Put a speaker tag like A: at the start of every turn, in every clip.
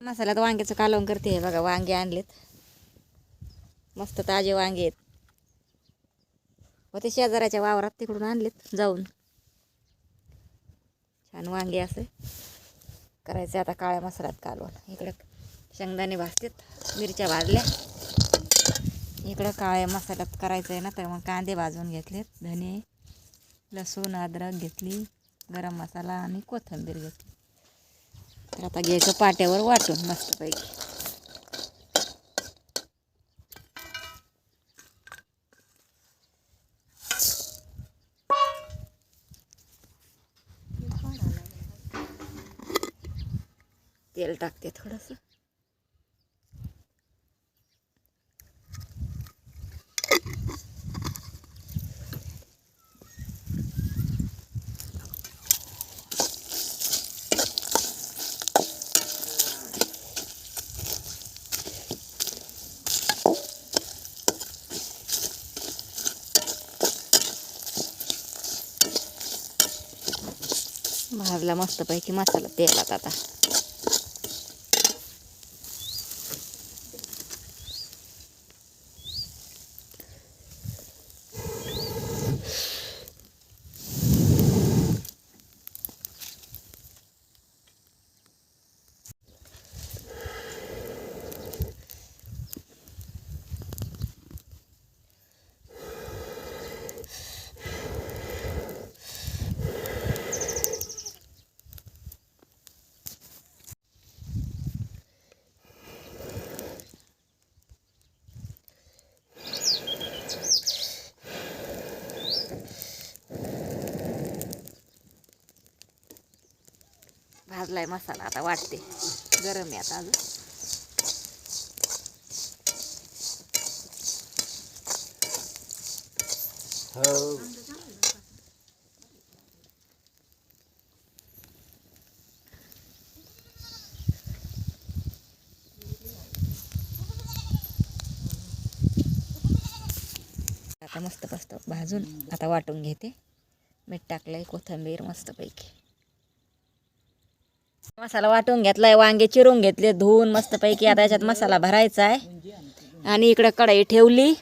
A: मसाल्यात वांग्याचं कालवण करते हे बघा वांगे आणलेत. मस्त ताजे वांगे आहेत. व ते शेजाऱ्याच्या वावरात तिकडून आणलेत जाऊन. छान वांगे असे करायचे आता काळ्या मसाल्यात कालवण. इकडं शेंगदाणे भाजतात मिरच्या भाजल्या. इकडं काळ्या मसाल्यात करायचं आहे ना तर मग कांदे भाजून घेतलेत धने लसूण अद्रक घेतली गरम मसाला आणि कोथिंबीर घेतली. तर आता घ्यायचं पाट्यावर वाटून मस्तपैकी. तेल टाकते थोडंसं. भाजला मस्तपैकी मसाला तेलात आता. भाजलाय मसाला आता वाटते. गरम आहे आता अजून. आता मस्त मस्त भाजून आता वाटून घेते. मीठ टाकलंय कोथिंबीर मस्तपैकी. मसाला वाटून घेतलाय वांगे चिरून घेतले धुवून मस्तपैकी आता याच्यात मसाला भरायचा आहे. आणि इकडे कढई ठेवली.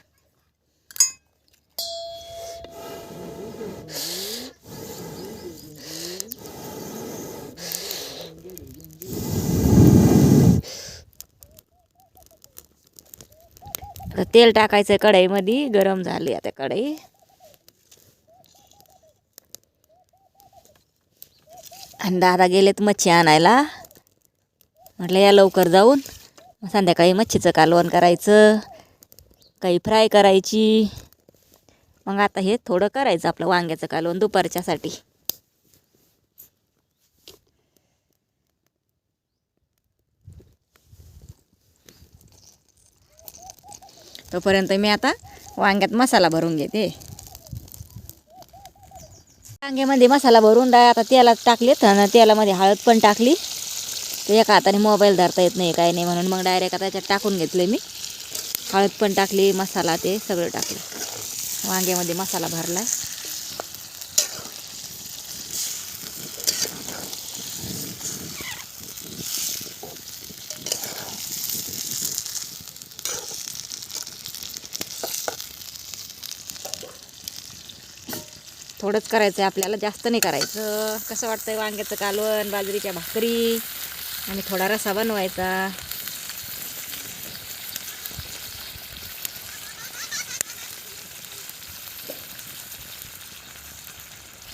A: तेल टाकायचं कढईमध्ये गरम झाली आता कढई. आणि दादा गेलेत मच्छी आणायला. म्हटलं या लवकर जाऊन संध्याकाळी मच्छीचं कालवण करायचं काही फ्राय करायची. मग आता हे थोडं करायचं आपलं वांग्याचं कालवण दुपारच्यासाठी. तोपर्यंत मी आता वांग्यात मसाला भरून घेते. वांग्यामध्ये मसाला भरून डाळ आता तेलात टाकलेत आणि तेलामध्ये हळद पण टाकली. ते एका हाताने मोबाईल धरता येत नाही काय नाही म्हणून मग डायरेक्ट आता त्याच्यात टाकून घेतले मी. हळद पण टाकली मसाला ते सगळं टाकलं. वांग्यामध्ये मसाला भरला. थोडंच करायचं आहे आपल्याला जास्त नाही करायचं. कसं वाटतंय वांग्याचं कालवण बाजरीच्या भाकरी आणि थोडा रसा बनवायचा.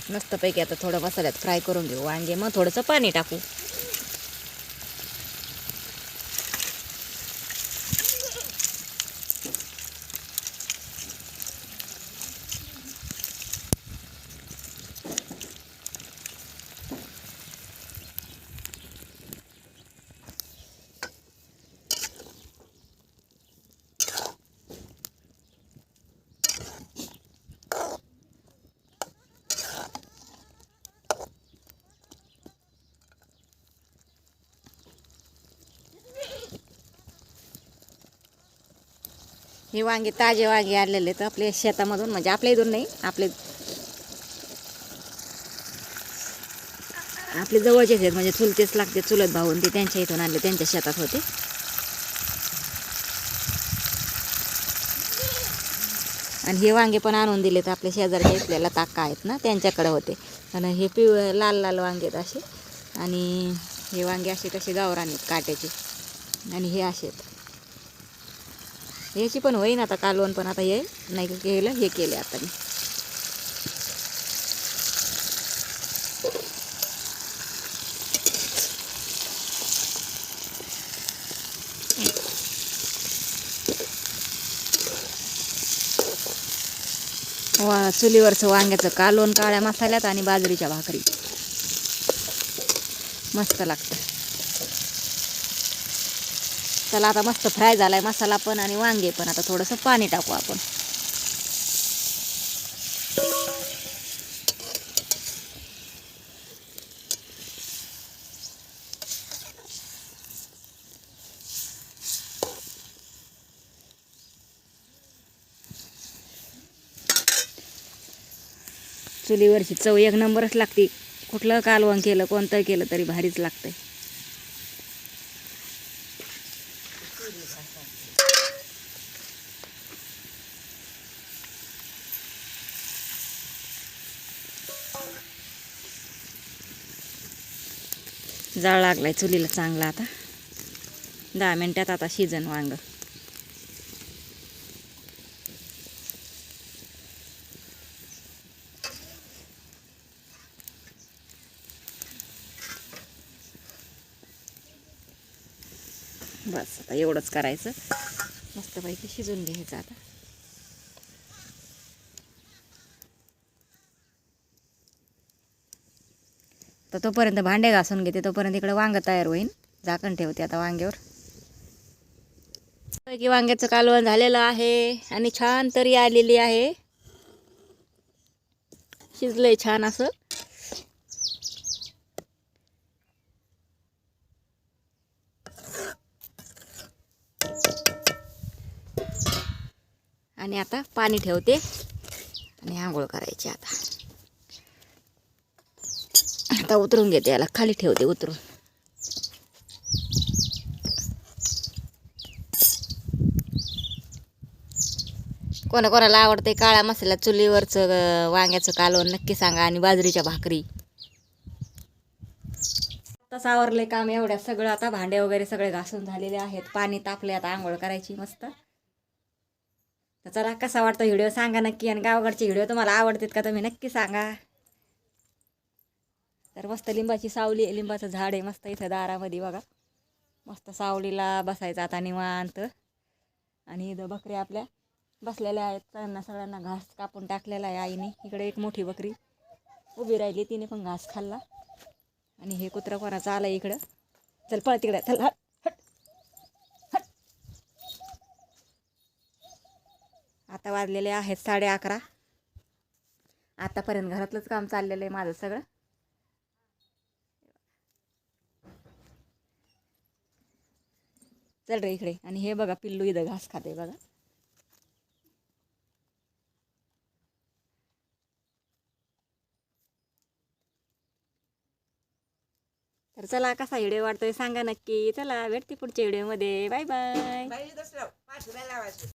A: मस्तपैकी आता थोडं मसाल्यात फ्राय करून घेऊ वांगे मग थोडंसं पाणी टाकू. हे वांगे ताजे वांगे आणलेले आहेत आपल्या शेतामधून म्हणजे आपल्या इथून नाही आपले आपले जवळचेच आहेत म्हणजे चुलतेच लागते चुलत भाऊन ते त्यांच्या इथून आणले त्यांच्या शेतात होते. आणि हे वांगे पण आणून दिले तर आपल्या शेजारच्या इथल्याला ताका आहेत ना त्यांच्याकडे होते. आणि हे पिव लाल लाल वांगे आहेत असे. आणि हे वांगे असे कसे गावरान आहेत काट्याचे. आणि हे असे आहेत. याची पण होईन आता कालवण पण आता हे नाही केलं हे केले आता मी. वा चुलीवरचं वांग्याचं कालवण काळ्या मसाल्यात आणि बाजरीच्या भाकरी. मस्त लागतं. मसाला आता मस्त फ्राय झालाय मसाला पण आणि वांगे पण. आता थोडंसं पाणी टाकू आपण. चुलीवरची चव एक नंबरच लागते. कुठलं कालवण केलं कोणतं केलं तरी भारीच लागतंय. जाळ लागलाय चुलीला चांगला आता. दहा मिनटात आता शिजन वांग. बस आता एवढंच करायचं. मस्तपैकी शिजून घ्यायचं आता. तर तोपर्यंत भांडे घासून घेते तोपर्यंत इकडे वांग तयार होईल झाकण ठेवते आता वांग्यावर. की वांग्याचं कालवण झालेलं आहे आणि छान तरी आलेली आहे. शिजलंय छान असं. आणि आता पाणी ठेवते आणि आंघोळ करायची आता. आता उतरून घेते याला. खाली ठेवते उतरून. कोणाकोणाला आवडते काळा मसाला चुलीवरचं वांग्याचं कालवण नक्की सांगा. आणि बाजरीच्या भाकरी. आताच आवरले काम एवढ्या सगळं. आता भांडे वगैरे सगळे घासून झालेले आहेत. पाणी तापले आता आंघोळ करायची मस्त. तर चला कसा वाटतो व्हिडिओ सांगा नक्की. आणि गावाकडचे व्हिडिओ तुम्हाला आवडतात का तुम्ही नक्की सांगा. तर मस्त लिंबाची सावली आहे. लिंबाचं झाड आहे मस्त इथं दारामध्ये बघा. मस्त सावलीला बसायचं आता निवांत. आणि इथं बकऱ्या आपल्या बसलेल्या आहेत. त्यांना सगळ्यांना घास कापून टाकलेला आहे आईने. इकडे एक मोठी बकरी उभी राहिली. तिने पण घास खाल्ला. आणि हे कुत्रं कोणाचं आलं इकडं? चल पळ तिकडे. चल हट हट. हट. आता वाजलेले आहेत साडे अकरा. आतापर्यंत घरातलंच काम चाललेलं आहे माझं सगळं. चल रे इकडे. आणि हे बघा पिल्लू इथं घास खाते बघा. तर चला कसा व्हिडिओ वाटतोय सांगा नक्की. चला भेटते पुढच्या व्हिडिओमध्ये. Bye bye.